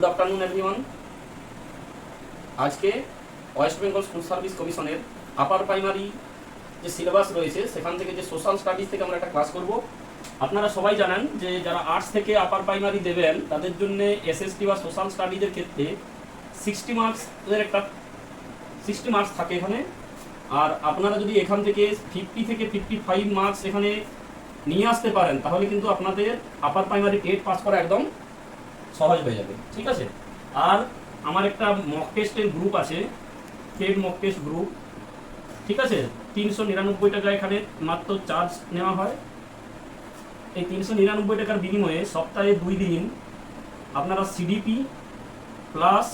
Good afternoon everyone আজকে West Bengal school service কমিশনের upper primary যে সিলেবাস রয়েছে, সেখান থেকে যে সোশ্যাল স্টাডিজ থেকে আমরা একটা ক্লাস করব। আপনারা সবাই জানেন যে যারা আর্টস থেকে আপার প্রাইমারি দেবেন, তাদের জন্য এসএসটি বা সোশ্যাল স্টাডিজের ক্ষেত্রে সিক্সটি মার্কসের একটা সিক্সটি মার্কস থাকে এখানে। আর আপনারা যদি এখান থেকে ফিফটি থেকে ফিফটি ফাইভ মার্কস এখানে নিয়ে আসতে পারেন, তাহলে কিন্তু আপনাদের আপার প্রাইমারি টেট পাস করা একদম সহজ হয়ে যাবে, ঠিক আছে? আর আমার একটা মক টেস্টের গ্রুপ আছে পেড মক টেস্ট গ্রুপ ঠিক আছে? তিনশো নিরানব্বই টাকা এখানে মাত্র চার্জ নেওয়া হয়। এই তিনশো নিরানব্বই টাকার বিনিময়ে সপ্তাহে দুই দিন আপনারা সিডিপি প্লাস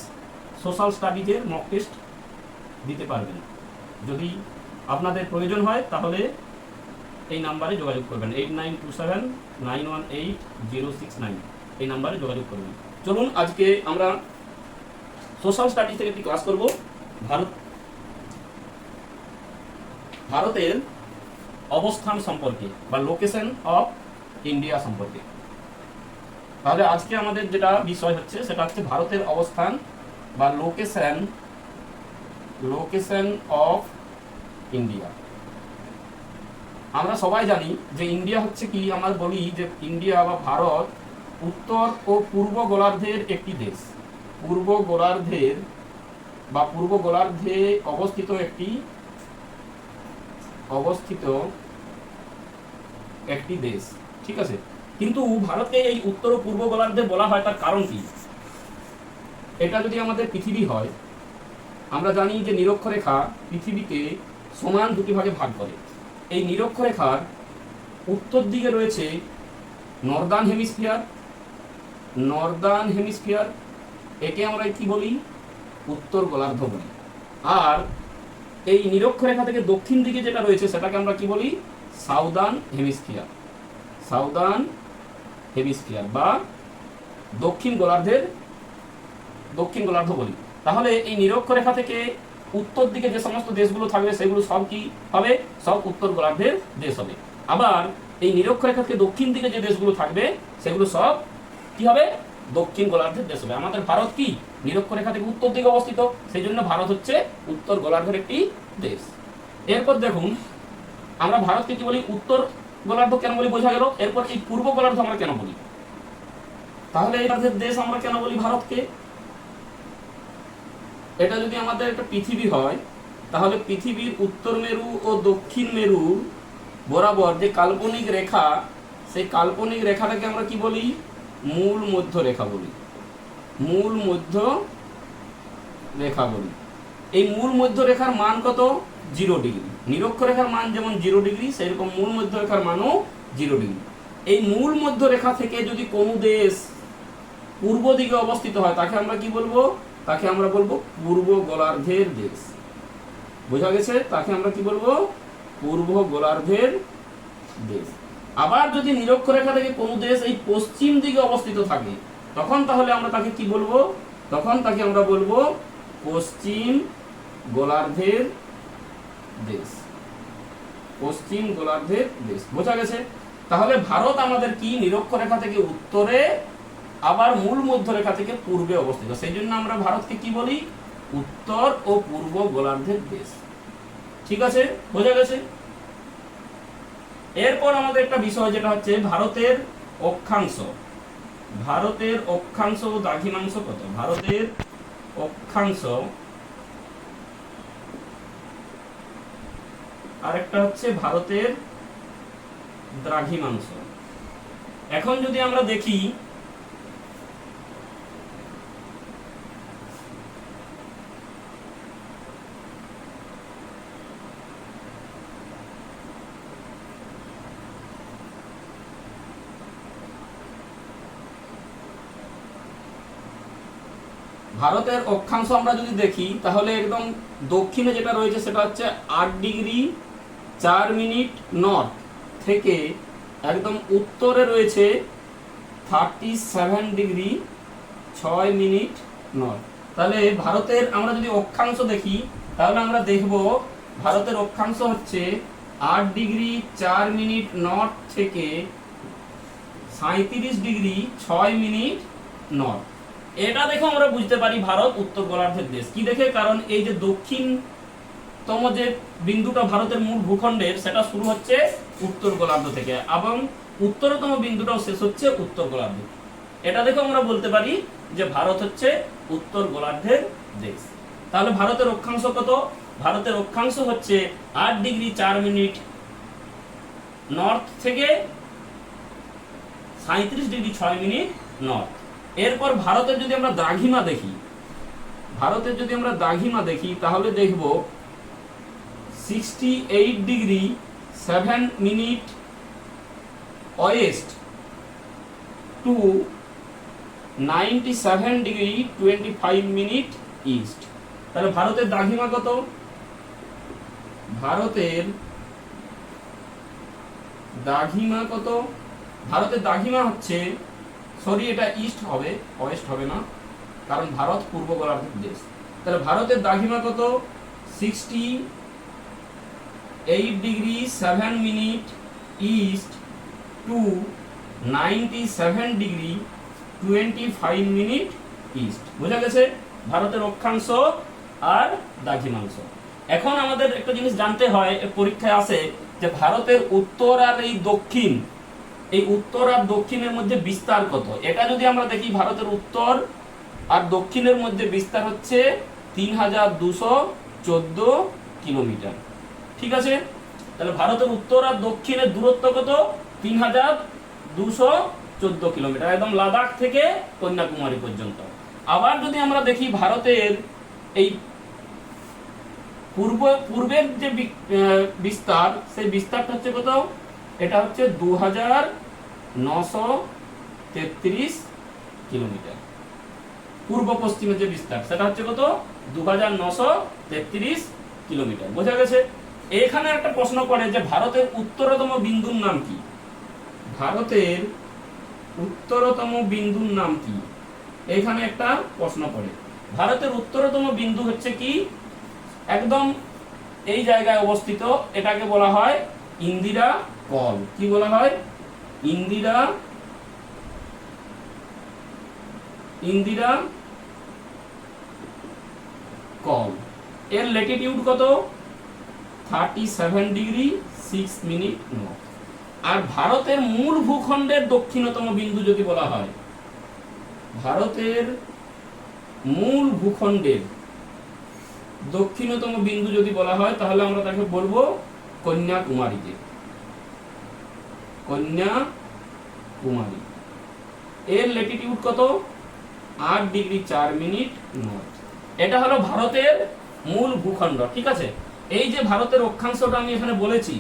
সোশ্যাল স্টাডিজের মক টেস্ট দিতে পারবেন। যদি আপনাদের প্রয়োজন হয়, তাহলে এই নাম্বারে যোগাযোগ করবেন। Eight nine two seven nine one eight zero six nine এই নাম্বারে যোগাযোগ করবেন। চলুন, আজকে আমরা সোশ্যাল স্টাডিজ থেকে একটি ক্লাস করব। ভারত ভারতের অবস্থান সম্পর্কে বা লোকেশন অফ ইন্ডিয়া সম্পর্কে। তাহলে আজকে আমাদের যেটা বিষয় হচ্ছে, সেটা হচ্ছে ভারতের অবস্থান বা লোকেশন লোকেশন অফ ইন্ডিয়া আমরা সবাই জানি যে ইন্ডিয়া হচ্ছে কি? আমরা বলি যে ইন্ডিয়া বা ভারত উত্তর ও পূর্ব গোলার্ধের একটি দেশ। পূর্ব গোলার্ধের বা পূর্ব গোলার্ধে অবস্থিত একটি অবস্থিত একটি দেশ। ঠিক আছে? কিন্তু ভারতকে এই উত্তর ও পূর্ব গোলার্ধে বলা হয় তার কারণ কি? এটা যদি আমাদের পৃথিবী হয়, আমরা জানি যে নিরক্ষরেখা পৃথিবীকে সমান দুটি ভাগে ভাগ করে। এই নিরক্ষরেখার উত্তর দিকে রয়েছে নর্দার্ন হেমিস্ফিয়ার নর্দার্ন হেমিস্ফিয়ার, একে আমরা কি বলি? উত্তর গোলার্ধ বলি। আর এই নিরক্ষরেখা থেকে দক্ষিণ দিকে যেটা রয়েছে, সেটাকে আমরা কি বলি? Southern hemisphere. সাউদার্ন হেমিস্ফিয়ার বা দক্ষিণ গোলার্ধের, দক্ষিণ গোলার্ধ বলি। তাহলে এই নিরক্ষরেখা থেকে উত্তর দিকে যে সমস্ত দেশগুলো থাকবে, সেগুলো সব কি হবে? সব উত্তর গোলার্ধের দেশ হবে। আবার এই নিরক্ষরেখা থেকে দক্ষিণ দিকে যে দেশগুলো থাকবে, সেগুলো সব কি হবে? দক্ষিণ গোলার্ধের দেশ হবে। আমাদের ভারত কি? নিরক্ষরেখা থেকে উত্তর দিকে অবস্থিত। সেই জন্য ভারত হচ্ছে উত্তর গোলার্ধের একটি দেশ। এরপর দেখুন, আমরা ভারতকে কি বলি? উত্তর গোলার্ধ কেন বলি? বোঝা গেল। এরপর এই পূর্ব গোলার্ধ আমরা কেন বলি? তাহলে এই দেশ আমরা কেন বলি ভারতকে? এটা যদি আমাদের একটা পৃথিবী হয়, তাহলে পৃথিবীর উত্তর মেরু ও দক্ষিণ মেরু বরাবর যে কাল্পনিক রেখা, সেই কাল্পনিক রেখাটাকে আমরা কি বলি? মূল মধ্য রেখা বলি মূল মধ্য রেখা বলি এই মূল মধ্য রেখার মান কত? Zero degree. নিরক্ষরেখার মান যেমন জিরো ডিগ্রি, সেরকম মূল মধ্য রেখার মানও জিরো ডিগ্রি। এই মূল মধ্য রেখা থেকে যদি কোনো দেশ পূর্ব দিকে অবস্থিত হয়, তাকে আমরা কি বলব? তাকে আমরা বলব পূর্ব গোলার্ধের দেশ। বোঝা গেছে? তাকে আমরা কি বলব? পূর্ব গোলার্ধের দেশ। আবার যদি নিরক্ষরেখা থেকে কোনো দেশ এই পশ্চিম দিকে অবস্থিত থাকে, তখন তাহলে আমরা তাকে কি বলব? তখন তাকে আমরা বলব পশ্চিম গোলার্ধের দেশ। পশ্চিম গোলার্ধের দেশ। বোঝা গেছে? তাহলে ভারত আমাদের কি নিরক্ষরেখা থেকে উত্তরে, আবার মূল মধ্যরেখা থেকে পূর্বে অবস্থিত? সেই জন্য আমরা ভারতকে কি বলি? উত্তর ও পূর্ব গোলার্ধের দেশ। ঠিক আছে? বোঝা গেছে? এরপর আমাদের একটা বিষয় যেটা হচ্ছে ভারতের অক্ষাংশ। ভারতের অক্ষাংশ ও দাঘিমাংশ কত? ভারতের অক্ষাংশ। আরেকটা হচ্ছে ভারতের দ্রাঘিমাংশ। এখন যদি আমরা দেখি ভারতের অক্ষাংশ আমরা যদি দেখি, তাহলে একদম দক্ষিণে যেটা রয়েছে সেটা হচ্ছে আট ডিগ্রি চার মিনিট নর্থ থেকে একদম উত্তরে রয়েছে থার্টি সেভেন ডিগ্রি ছয় মিনিট নর্থ। তাহলে ভারতের আমরা যদি অক্ষাংশ দেখি, তাহলে আমরা দেখব ভারতের অক্ষাংশ হচ্ছে আট ডিগ্রি চার মিনিট নর্থ থেকে সাঁত্রিশ ডিগ্রি ছয় মিনিট নর্থ। এটা দেখে আমরা বুঝতে পারি ভারত উত্তর গোলার্ধের দেশ। কি দেখে? কারণ এই যে দক্ষিণতম যে বিন্দুটা ভারতের মূল ভূখণ্ডের, সেটা শুরু হচ্ছে উত্তর গোলার্ধ থেকে এবং উত্তরতম বিন্দুটাও শেষ হচ্ছে উত্তর গোলার্ধ। এটা দেখে আমরা বলতে পারি যে ভারত হচ্ছে উত্তর গোলার্ধের দেশ। তাহলে ভারতের অক্ষাংশ কত? ভারতের অক্ষাংশ হচ্ছে আট ডিগ্রি চার মিনিট নর্থ থেকে সাঁত্রিশ ডিগ্রি ছয় মিনিট নর্থ। এরপর ভারতের যদি আমরা দ্রাঘিমা দেখি ভারতের যদি আমরা দ্রাঘিমা দেখি, তাহলে দেখব sixty eight degree seven minute west to ninety seven degree twenty five minute east তাহলে ভারতের দ্রাঘিমা কত? ভারতের দাঘিমা কত? ভারতের দাঘিমা হচ্ছে সরি এটা ইস্ট হবে ওয়েস্ট হবে না, কারণ ভারত পূর্ব গোলার্ধের দেশ। তাহলে ভারতের দাঘিমা কত? Sixty eight degree seven minute east to ninety seven degree twenty five minute east বোঝা গেছে? ভারতের অক্ষাংশ আর দ্রাঘিমাংশ এখন আমাদের একটা জিনিস জানতে হয় পরীক্ষায় আসে যে ভারতের উত্তর আর এই দক্ষিণ এই উত্তর আর দক্ষিণের মধ্যে বিস্তার কত? এটা যদি আমরা দেখি ভারতের উত্তর আর দক্ষিণের মধ্যে বিস্তার হচ্ছে তিন হাজার দুশো চোদ্দ কিলোমিটার। ঠিক আছে? তাহলে ভারতের উত্তর আর দক্ষিণের দূরত্ব কত? তিন হাজার দুশো চোদ্দ কিলোমিটার, একদম লাদাখ থেকে কন্যাকুমারী পর্যন্ত। আবার যদি আমরা দেখি ভারতের এই পূর্ব, পূর্বের যে বিস্তার, সেই বিস্তারটা হচ্ছে কত? এটা হচ্ছে দু হাজার নশো তেত্রিশ কিলোমিটার। পূর্ব পশ্চিমে যে বিস্তার, সেটা হচ্ছে কত? দু হাজার নশো তেত্রিশ কিলোমিটার। বোঝা গেছে? এখানে একটা প্রশ্ন করে যে ভারতের উত্তরতম বিন্দুর নাম কি? ভারতের উত্তরতম বিন্দুর নাম কি? এখানে একটা প্রশ্ন পড়ে ভারতের উত্তরতম বিন্দু হচ্ছে কি? একদম এই জায়গায় অবস্থিত, এটাকে বলা হয় ইন্দিরা কল। কি বলা হয়? ইন্দিরা ইন্দিরা কল। এর ল্যাটিটিউড কত? Thirty seven degree six minute north আর ভারতের মূল ভূখণ্ডের দক্ষিণতম বিন্দু যদি বলা হয়, ভারতের মূল ভূখণ্ডের দক্ষিণতম বিন্দু যদি বলা হয়, তাহলে আমরা তাকে বলব কন্যাকুমারীতে কন্যাকুমারী এর ল্যাটিটিউড কত? আট ডিগ্রি চার মিনিট নর্থ এটা হলো ভারতের মূল ভূখণ্ড, ঠিক আছে? এই যে ভারতের অক্ষাংশটা আমি এখানে বলেছি,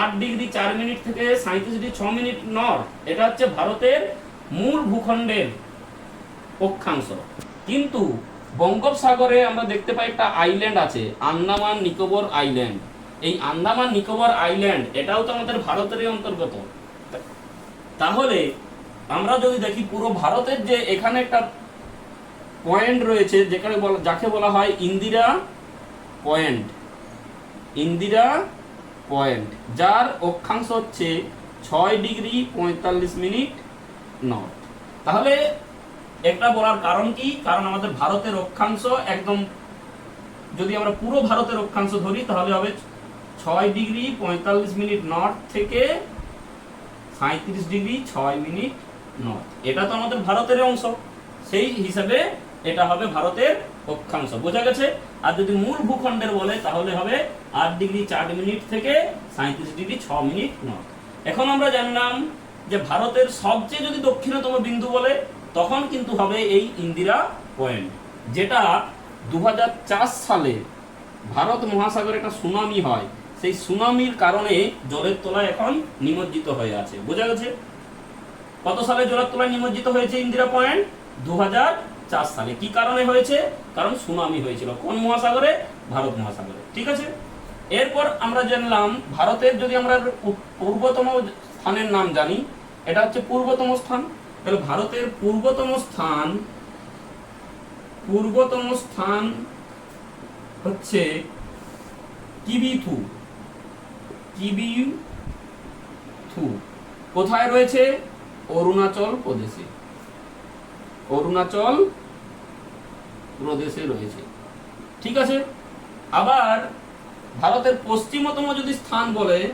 আট ডিগ্রি চার মিনিট থেকে সাঁত্রিশ ডিগ্রি ছ মিনিট নর্থ এটা হচ্ছে ভারতের মূল ভূখণ্ডের অক্ষাংশ। কিন্তু বঙ্গোপসাগরে আমরা দেখতে পাই একটা আইল্যান্ড আছে, আন্দামান নিকোবর আইল্যান্ড এই আন্দামান নিকোবর আইল্যান্ড, এটাও তো আমাদের ভারতেরই অন্তর্গত। তাহলে আমরা যদি দেখি পুরো ভারতের যে এখানে একটা পয়েন্ট রয়েছে, যেখানে যাকে বলা হয় ইন্দিরা পয়েন্ট। ইন্দিরা পয়েন্ট, যার অক্ষাংশ হচ্ছে ছয় ডিগ্রি পঁয়তাল্লিশ মিনিট নর্থ। তাহলে এটা বলার কারণ কি? কারণ আমাদের ভারতের অক্ষাংশ একদম, যদি আমরা পুরো ভারতের অক্ষাংশ ধরি, তাহলে হবে ছয় ডিগ্রি পঁয়তাল্লিশ মিনিট নর্থ থেকে সাঁত্রিশ ডিগ্রি ছয় মিনিট নর্থ। এটা তো আমাদের ভারতের অংশ। সেই হিসাবে এটা হবে ভারতের অক্ষাংশ। বোঝা গেছে? আর যদি মূল ভূখণ্ডের বলে, তাহলে হবে আট ডিগ্রি চার মিনিট থেকে সাঁত্রিশ ডিগ্রি ছ মিনিট নর্থ। এখন আমরা জানলাম যে ভারতের সবচেয়ে যদি দক্ষিণতম বিন্দু বলে, তখন কিন্তু হবে এই ইন্দিরা পয়েন্ট, যেটা দু হাজার চার সালে ভারত মহাসাগরে একটা সুনামি হয়। সেই সুনামির কারণে জলের তলায় এখন নিমজ্জিত হয়ে আছে। বোঝা গেছে? কত সালে জলের তলায় নিমজ্জিত হয়েছে ইন্দিরা পয়েন্ট? দু সালে। কি কারণে হয়েছে? কারণ সুনামি হয়েছিল। কোন মহাসাগরে? ভারত মহাসাগরে। ঠিক আছে? এরপর আমরা জানলাম, ভারতের যদি আমরা পূর্বতম স্থানের নাম জানি, এটা হচ্ছে পূর্বতম স্থান। তাহলে ভারতের পূর্বতম স্থান পূর্বতম স্থান হচ্ছে কিবিথু। কিবিথু কোথায় রয়েছে? অরুণাচল প্রদেশে। অরুণাচল প্রদেশে রয়েছে। ঠিক আছে? আবার ভারতের পশ্চিমতম যদি স্থান বলে,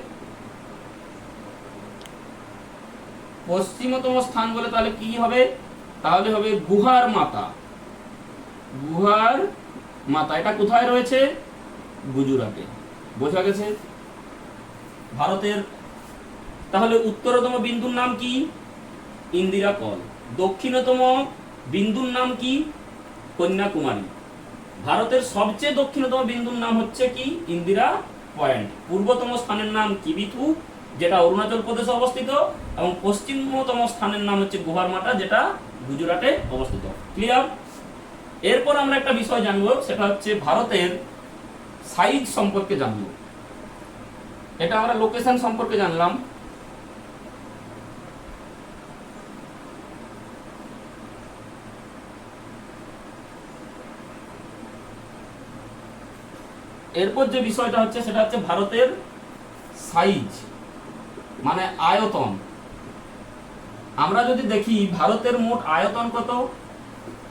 পশ্চিমতম স্থান বলে তাহলে কি হবে? তাহলে হবে গুহার মাতা। গুহার মাতা। এটা কোথায় রয়েছে? গুজরাটে। বোঝা গেছে? ভারতের, তাহলে উত্তরতম বিন্দুর নাম কি? ইন্দিরা কল। দক্ষিণতম বিন্দুর নাম কি? কন্যাকুমারী। ভারতের সবচেয়ে দক্ষিণতম বিন্দুর নাম হচ্ছে কি? ইন্দিরা পয়েন্ট। পূর্বতম স্থানের নাম কিবিথু যেটা অরুণাচল প্রদেশে অবস্থিত এবং পশ্চিমতম স্থানের নাম হচ্ছে গুহারমাটা যেটা গুজরাটে অবস্থিত। ক্লিয়ার এরপর আমরা একটা বিষয় জানব, সেটা হচ্ছে ভারতের সাইজ সম্পর্কে জানব। এটা আমরা লোকেশন সম্পর্কে জানলাম। এরপর যে বিষয়টা হচ্ছে, সেটা হচ্ছে ভারতের সাইজ মানে আয়তন। আমরা যদি দেখি, ভারতের মোট আয়তন কত?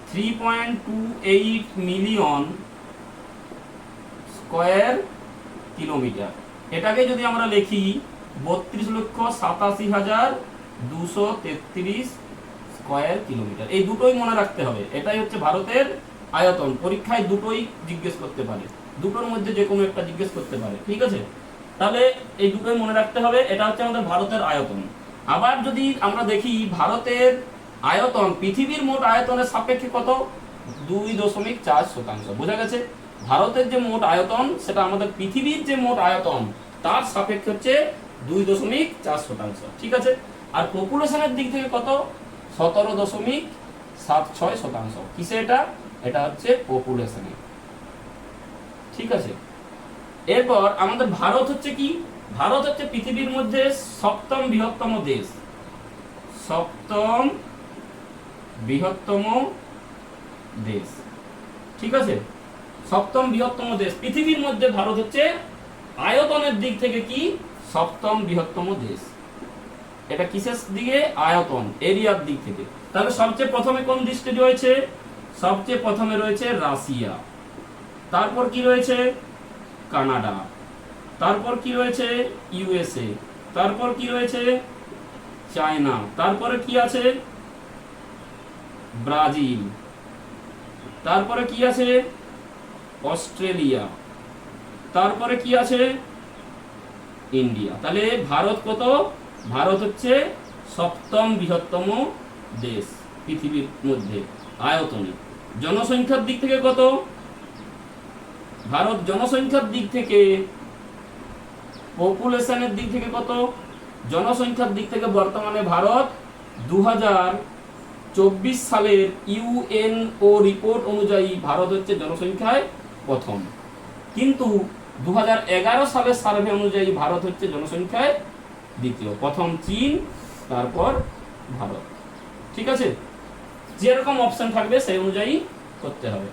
Three point two eight million square kilometre এটাকে যদি আমরা লিখি, বত্রিশ লক্ষ সাতাশি হাজার দুশো তেত্রিশ স্কোয়ার কিলোমিটার। এই দুটোই মনে রাখতে হবে। এটাই হচ্ছে ভারতের আয়তন। পরীক্ষায় দুটোই জিজ্ঞেস করতে পারে। দুটোর মধ্যে যে কোনো একটা জিজ্ঞেস করতে পারে। ঠিক আছে? তাহলে এই দুটোই মনে রাখতে হবে। এটা হচ্ছে আমাদের ভারতের আয়তন। আবার যদি আমরা দেখি, ভারতের আয়তন, পৃথিবীর মোট আয়তনের সাপেক্ষে কত? দুই দশমিক চার শতাংশ। বোঝা গেছে? ভারতের যে মোট আয়তন, সেটা আমাদের পৃথিবীর যে মোট আয়তন, তার সাপেক্ষে হচ্ছে দুই দশমিক চার শতাংশ। ঠিক আছে? আর পপুলেশনের দিক থেকে কত? সতেরো দশমিক সাত ছয় শতাংশ। কিসে এটা? এটা হচ্ছে পপুলেশনে। ঠিক আছে? এরপর আমাদের ভারত হচ্ছে কি? ভারত হচ্ছে পৃথিবীর মধ্যে সপ্তম বৃহত্তম দেশ। সপ্তম বৃহত্তম দেশ। ঠিক আছে? সপ্তম বৃহত্তম দেশ। পৃথিবীর মধ্যে ভারত হচ্ছে আয়তনের দিক থেকে কি? সপ্তম বৃহত্তম দেশ। এটা কিসের দিকে? আয়তন, এরিয়ার দিক থেকে। তাহলে সবচেয়ে প্রথমে কোন দেশটি রয়েছে? সবচেয়ে প্রথমে রয়েছে রাশিয়া। তারপর কি রয়েছে? কানাডা। তারপর কি রয়েছে? ইউএসএ। তারপর কি রয়েছে? চায়না। তারপরে কি আছে? ব্রাজিল। তারপরে কি আছে? অস্ট্রেলিয়া। তারপরে কি আছে? ইন্ডিয়া। তাহলে ভারত কত? ভারত হচ্ছে সপ্তম বৃহত্তম দেশ পৃথিবীর মধ্যে, আয়তনে। জনসংখ্যার দিক থেকে কত? ভারত জনসংখ্যার দিক থেকে, পপুলেশনের দিক থেকে কত? জনসংখ্যার দিক থেকে বর্তমানে ভারত দু সালের রিপোর্ট অনুযায়ী ভারত হচ্ছে জনসংখ্যায় প্রথম। কিন্তু দু হাজার এগারো সালের সার্ভে অনুযায়ী ভারত হচ্ছে জনসংখ্যায় দ্বিতীয়। প্রথম চীন, তারপর ভারত। ঠিক আছে? যেরকম অপশন থাকবে সেই অনুযায়ী করতে হবে।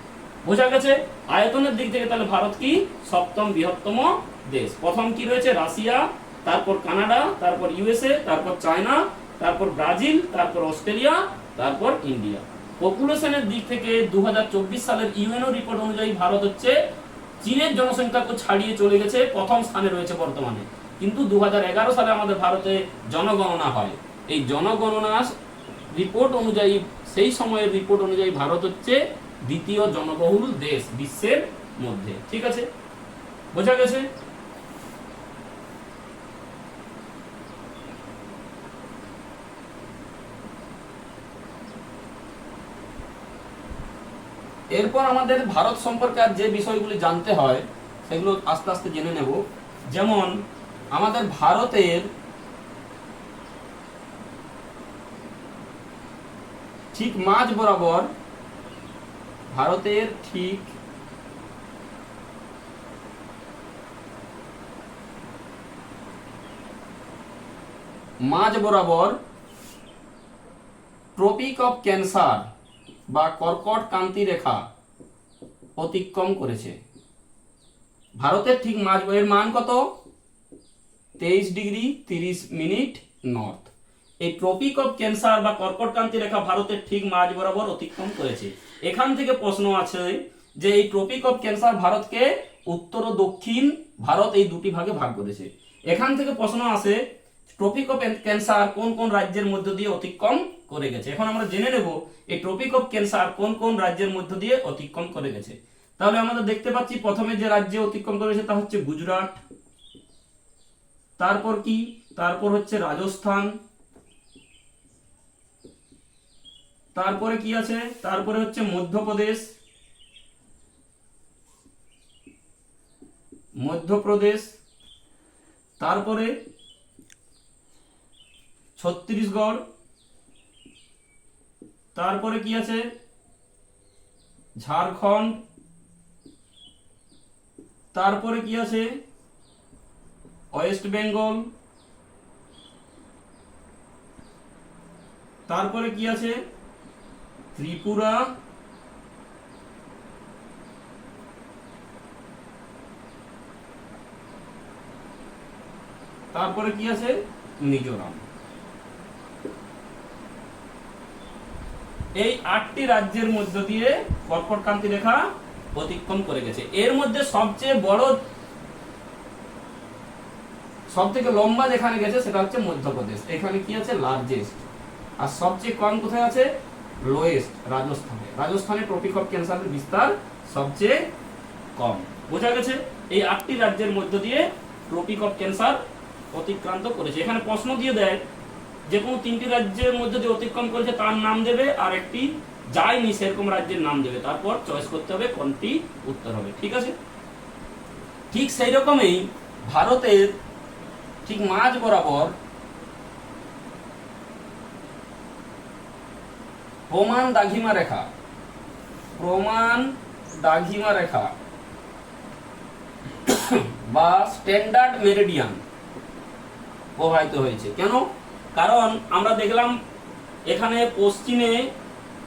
বোঝা গেছে? আয়তনের দিক থেকে তাহলে ভারত কি? সপ্তম বৃহত্তম দেশ। প্রথম কি রয়েছে? রাশিয়া, তারপর কানাডা, তারপর ইউএসএ, তারপর চায়না, তারপর ব্রাজিল, তারপর অস্ট্রেলিয়া, তারপর ইন্ডিয়া। পপুলেশনের দিক থেকে দুহাজার চব্বিশ সালের ইউএনও রিপোর্ট অনুযায়ী ভারত হচ্ছে চীনের জনসংখ্যাকে ছাড়িয়ে চলে গেছে, প্রথম স্থানে রয়েছে বর্তমানে। কিন্তু দু হাজার এগারো সালে আমাদের ভারতে জনগণনা হয়। এই জনগণনা রিপোর্ট অনুযায়ী, সেই সময়ের রিপোর্ট অনুযায়ী ভারত হচ্ছে দ্বিতীয় জনবহুল দেশ বিশ্বের মধ্যে। ঠিক আছে? বোঝা গেছে? এরপর আমাদের ভারত সম্পর্কে আর যে বিষয়গুলি জানতে হয়, সেগুলো আস্তে আস্তে জেনে নেব। যেমন, আমাদের ভারতের ঠিক মাঝ বরাবর ভারতের ঠিক মাঝ বরাবর ট্রপিক অফ ক্যান্সার বা কর্কট কান্তি রেখা অতিক্রম করেছে। ভারতের ঠিক মাঝ মান কত? তেইশ ডিগ্রি তিরিশ মিনিট নর্থ। এই ট্রপিক অফ ক্যান্সার বা কর্কটক্রান্তি রেখা ভারতের ঠিক মাঝ বরাবর অতিক্রম করেছে। এখান থেকে প্রশ্ন আছে যে এই ট্রপিক অফ ক্যান্সার ভারতকে উত্তর ও দক্ষিণ ভারত এই দুটি ভাগে ভাগ করেছে। এখান থেকে প্রশ্ন আসে, ট্রপিক অফ ক্যান্সার কোন কোন রাজ্যের মধ্য দিয়ে অতিক্রম করে গেছে। এখন আমরা জেনে নেব এই ট্রপিক অফ ক্যান্সার কোন কোন রাজ্যের মধ্য দিয়ে অতিক্রম করে গেছে। তাহলে আমরা দেখতে পাচ্ছি প্রথমে যে রাজ্যে অতিক্রম করেছে তা হচ্ছে গুজরাট। তারপর কি? তারপর হচ্ছে রাজস্থান। তারপরে কি আছে? তারপরে হচ্ছে মধ্যপ্রদেশ। মধ্যপ্রদেশ। তারপরে ছত্তিশগড়। তারপরে কি আছে? ঝাড়খণ্ড। তারপরে কি আছে? West Bengal. তারপরে কি আছে? ত্রিপুরা। তারপরে কি আছে? মিজোরাম। এই আটটি রাজ্যের মধ্য দিয়ে কর্কটক্রান্তি রেখা অতিক্রম করে গেছে। এর মধ্যে সবচেয়ে বড় সব থেকে লম্বা যেখানে গেছে সেটা হচ্ছে মধ্যপ্রদেশ। এখানে কি আছে? লার্জেস্ট। আর সবচেয়ে কম কোথায় আছে? লোয়েস্ট, রাজস্থানে। রাজস্থানে ট্রপিক অফ ক্যান্সারের বিস্তার সবচেয়ে কম। বোঝা গেছে? এই আটটি রাজ্যের মধ্য দিয়ে ট্রপিক অফ ক্যান্সার অতিক্রান্ত করেছে। এখানে প্রশ্ন দিয়ে দেয় যে কোনো তিনটি রাজ্যের মধ্যে দিয়ে অতিক্রম করেছে তার নাম দেবে, আর একটি যায়নি সেরকম রাজ্যের নাম দেবে। তারপর চয়েস করতে হবে কোনটি উত্তর হবে, ঠিক আছে? ঠিক সেই রকমই ভারতের ঠিক মাঝ বরাবর প্রমাণ দাঘিমা রেখা, প্রমাণ দাঘিমা রেখা বা স্ট্যান্ডার্ড মেরিডিয়ান প্রবাহিত হয়েছে। কেন? কারণ আমরা দেখলাম এখানে পশ্চিমে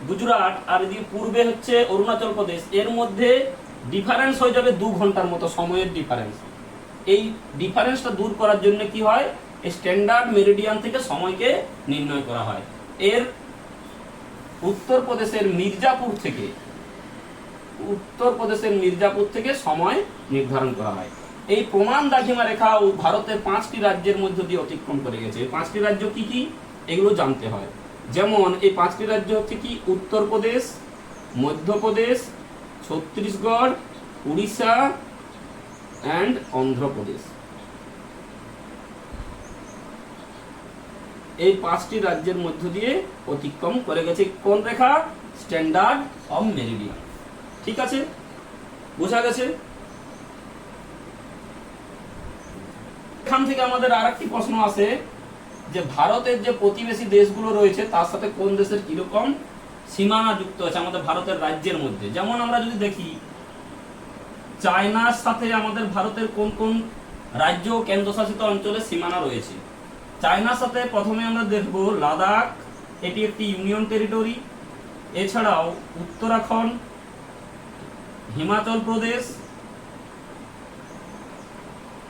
গুজরাট আর এদিকে পূর্বে হচ্ছে অরুণাচল প্রদেশ। এর মধ্যে ডিফারেন্স হয়ে যাবে দু ঘণ্টার মতো, সময়ের ডিফারেন্স এই ডিফারেন্সটা দূর করার জন্য কি হয়? স্ট্যান্ডার্ড মেরিডিয়ান থেকে সময়কে নির্ণয় করা হয়। এর উত্তরপ্রদেশের মির্জাপুর থেকে, উত্তরপ্রদেশের মির্জাপুর থেকে সময় নির্ধারণ করা হয়। এই প্রমাণ দাঘিমা রেখা ভারতের পাঁচটি রাজ্যের মধ্য দিয়ে অতিক্রম করে গেছে। পাঁচটি রাজ্য কি কি? এগুলো জানতে হয়। যেমন, এই পাঁচটি রাজ্য হচ্ছে কি? উত্তরপ্রদেশ, মধ্যপ্রদেশ, ছত্তিশগড়, উড়িষ্যা অ্যান্ড অন্ধ্রপ্রদেশ। এই পাঁচটি রাজ্যের মধ্য দিয়ে অতিক্রম করে গেছে কোন রেখা? Standard of Meridien. ঠিক আছে? বোঝা গেছে? এখান থেকে আমাদের আরেকটি প্রশ্ন আছে যে ভারতের যে প্রতিবেশী দেশগুলো রয়েছে, তার সাথে কোন দেশের কীরকম সীমানা যুক্ত আছে আমাদের ভারতের রাজ্যের মধ্যে? যেমন আমরা যদি দেখি, চায়নার সাথে আমাদের ভারতের কোন কোন রাজ্য ও কেন্দ্রশাসিত অঞ্চলে সীমানা রয়েছে? চায়নার সাথে প্রথমে আমরা দেখব লাদাখ, এটি একটি ইউনিয়ন টেরিটরি এছাড়াও উত্তরাখণ্ড, হিমাচল প্রদেশ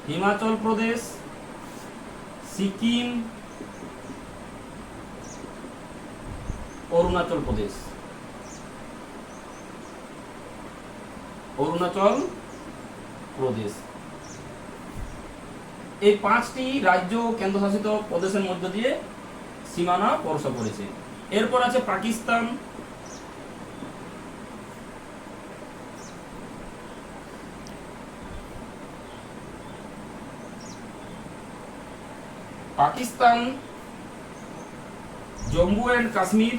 হিমাচল প্রদেশ, সিকিম, অরুণাচল প্রদেশ। অরুণাচল প্রদেশ। এই পাঁচটি রাজ্য কেন্দ্রশাসিত প্রদেশের মধ্য দিয়ে সীমানা স্পর্শ করেছে এরপর আছে পাকিস্তান পাকিস্তান, জম্মু অ্যান্ড কাশ্মীর,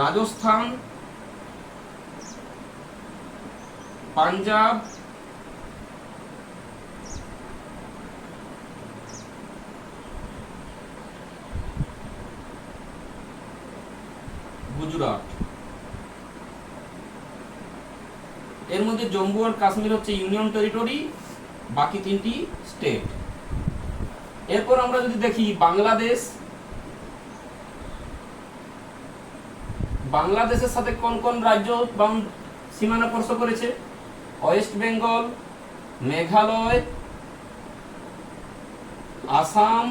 রাজস্থান, পাঞ্জাব, গুজরাট। এর মধ্যে জম্মু আর কাশ্মীর হচ্ছে ইউনিয়ন টেরিটরি বাকি তিনটি স্টেট এরপর আমরা যদি দেখি বাংলাদেশ, বাংলাদেশের সাথে কোন কোন রাজ্য সীমানা স্পর্শ করেছে? ওয়েস্ট বেঙ্গল, মেঘালয়, আসাম,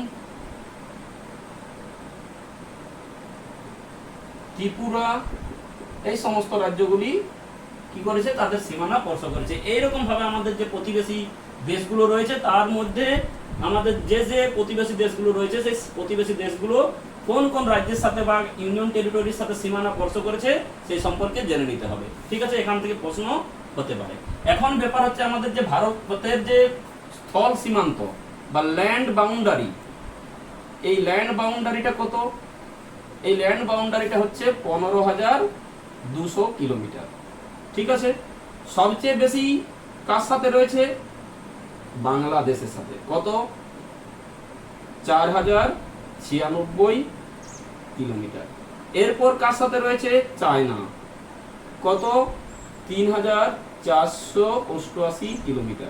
ত্রিপুরা, এই সমস্ত রাজ্যগুলি কি করেছে? তাদের সীমানা স্পর্শ করেছে। এইরকম ভাবে আমাদের যে প্রতিবেশী দেশগুলো রয়েছে, তার মধ্যে আমাদের যে যে প্রতিবেশী দেশগুলো রয়েছে, সেই প্রতিবেশী দেশগুলো কোন কোন রাজ্যের সাথে বা ইউনিয়ন টেরিটরির সাথে সীমানা স্পর্শ করেছে, সেই সম্পর্কে জেনে নিতে হবে। ঠিক আছে? এখান থেকে প্রশ্ন হতে পারে। এখন ব্যাপার হচ্ছে আমাদের যে ভারতের যে স্থল সীমান্ত বা ল্যান্ড বাউন্ডারি এই ল্যান্ড বাউন্ডারিটা কত? এই ল্যান্ড বাউন্ডারিটা হচ্ছে পনেরো হাজার দুশো কিলোমিটার। ঠিক আছে? সবচেয়ে বেশি কার সাথে রয়েছে? বাংলাদেশের সাথে। কত? চার হাজার ছিয়ানব্বই কিলোমিটার। এরপর কার সাথে রয়েছে? চায়না। কত? তিন হাজার চারশো অষ্টআশি কিলোমিটার।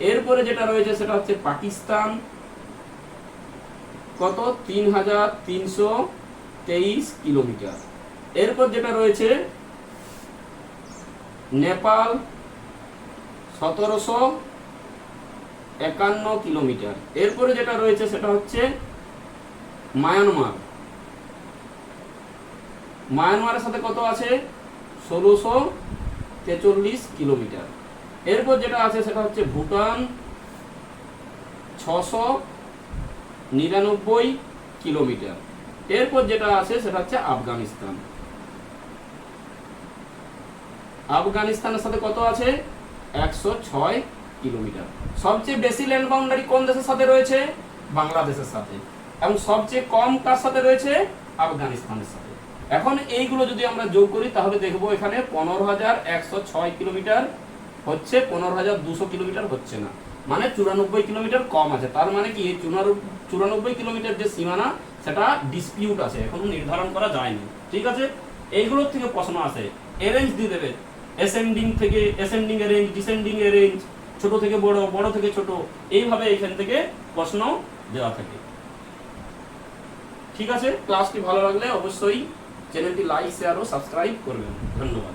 এরপরে যেটা রয়েছে সেটা হচ্ছে পাকিস্তান। কত? তিন হাজার তিনশো তেইশ কিলোমিটার। এরপর যেটা রয়েছে, নেপাল, সতেরোশো একান্ন কিলোমিটার। এরপরে যেটা রয়েছে সেটা হচ্ছে মায়ানমার। মায়ানমারের সাথে কত আছে? ষোলোশো তেচল্লিশ কিলোমিটার। এরপর যেটা আছে সেটা হচ্ছে ভুটান, ছশো নিরানব্বই কিলোমিটার। এরপর যেটা আছে সেটা হচ্ছে আফগানিস্তান। আফগানিস্তানের সাথে কত আছে? একশো ছয় কিলোমিটার। সবচেয়ে বেশি ল্যান্ড বাউন্ডারি কোন দেশের সাথে রয়েছে? বাংলাদেশের সাথে। এবং সবচেয়ে কম কার সাথে রয়েছে? আফগানিস্তানের সাথে। এখন এইগুলো যদি আমরা যোগ করি, তাহলে দেখব এখানে পনেরো হাজার একশো ছয় কিলোমিটার হচ্ছে, পনেরো হাজার দুশো কিলোমিটার হচ্ছে না। মানে চুরানব্বই কিলোমিটার কম আছে। তার মানে কি চুরানব্বই কিলোমিটার যে সীমানা, সেটা ডিসপিউট আছে, এখনও নির্ধারণ করা যায়নি। ঠিক আছে? এইগুলোর থেকে প্রশ্ন আসে। এরেঞ্জ দিয়ে দেবে। অ্যাসেন্ডিং থেকে অ্যাসেন্ডিং এ রেঞ্জ ডিসেন্ডিং এ রেঞ্জ ছোট থেকে বড় বড় থেকে ছোট, এইভাবে এখান থেকে প্রশ্ন দেওয়া থাকে। ঠিক আছে? ক্লাসটি ভালো লাগলে অবশ্যই চ্যানেলটি লাইক, শেয়ার ও সাবস্ক্রাইব করবেন। ধন্যবাদ।